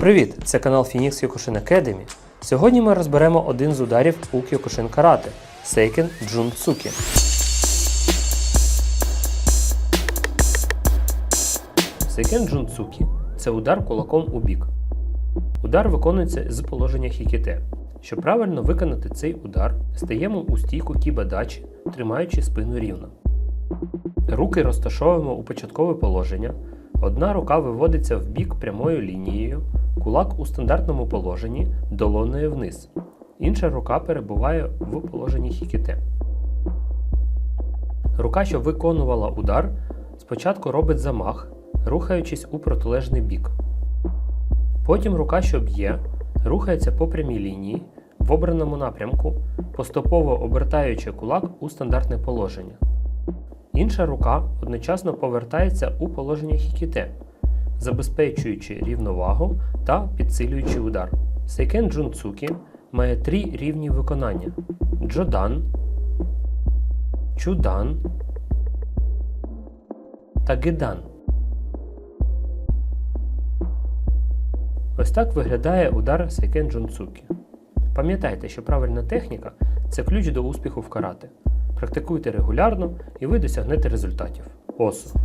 Привіт! Це канал Phoenix Kyokushin Academy. Сьогодні ми розберемо один з ударів у Kyokushin Карате – Сейкен Джунцукі. Сейкен Джунцукі – це удар кулаком у бік. Удар виконується з положення хікіте. Щоб правильно виконати цей удар, стаємо у стійку кібадачі, тримаючи спину рівно. Руки розташовуємо у початкове положення. Одна рука виводиться в бік прямою лінією, кулак у стандартному положенні долоною вниз. Інша рука перебуває в положенні хікіте. Рука, що виконувала удар, спочатку робить замах, рухаючись у протилежний бік. Потім рука, що б'є, рухається по прямій лінії в обраному напрямку, поступово обертаючи кулак у стандартне положення. Інша рука одночасно повертається у положення хікіте, забезпечуючи рівновагу та підсилюючи удар. Сейкен Джунцукі має три рівні виконання: Джодан, Чудан та Гедан. Ось так виглядає удар Сейкен Джунцукі. Пам'ятайте, що правильна техніка це ключ до успіху в карате. Практикуйте регулярно і ви досягнете результатів. Осу!